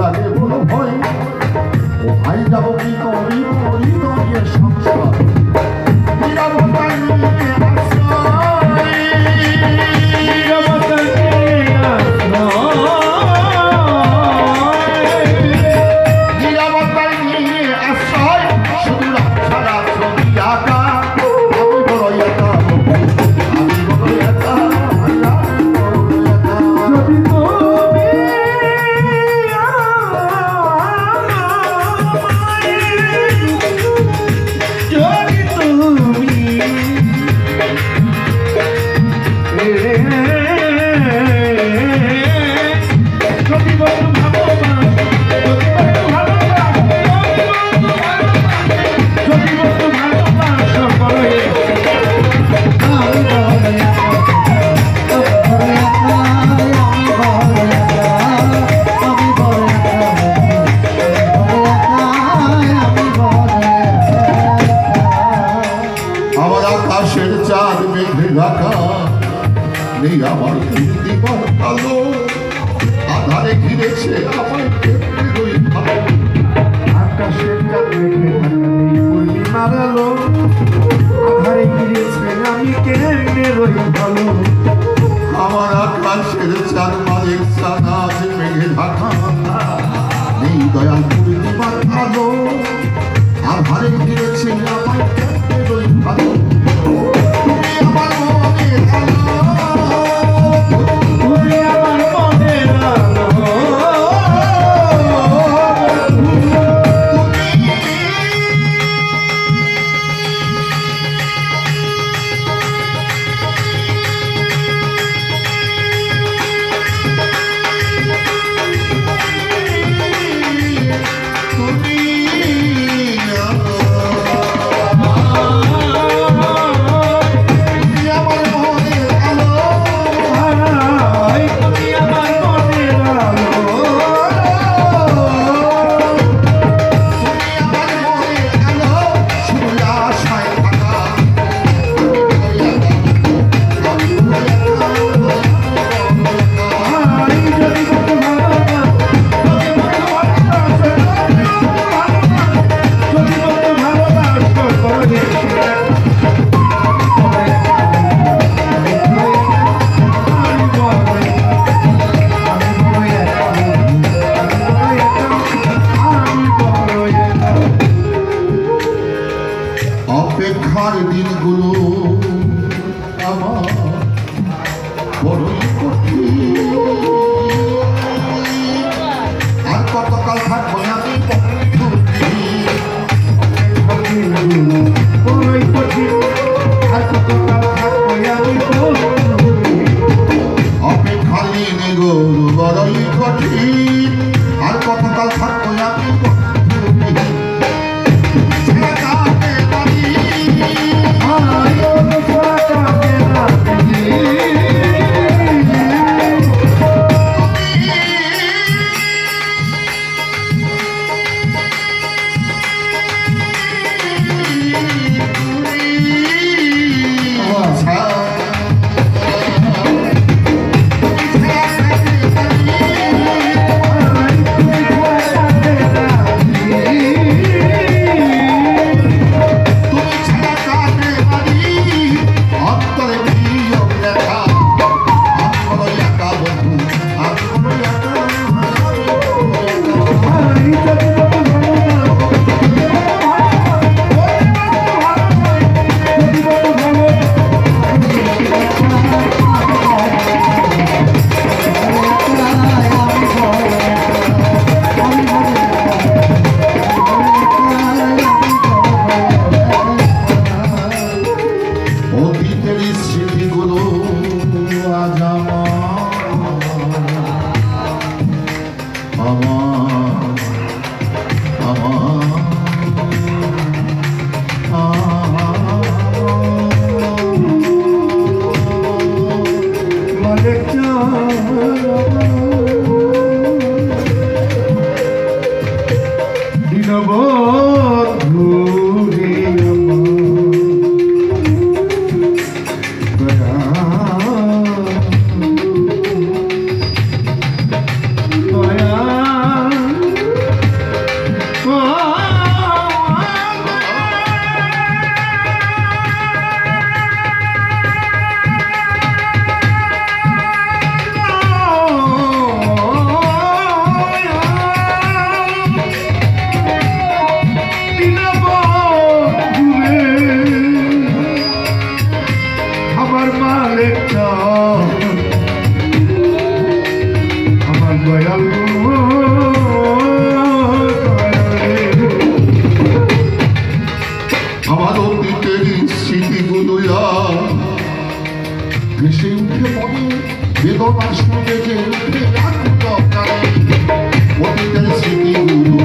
la que puedo Thank you. আমায় ঘিরেছে আমায় আকাশের মারালো আধারে ঘিরেছে আমি কেমনে রই আমার আকাশের চার মালিক সানা মেঘে ঢাকা নেই দয়াল দিনে গরু বড়ই কঠিন আর কতকাল থাকবে Oh ভেসে উঠে পড়ে বেদনার সঙ্গে যে উঠে কাকুত করে অতীতের স্মৃতিগুলো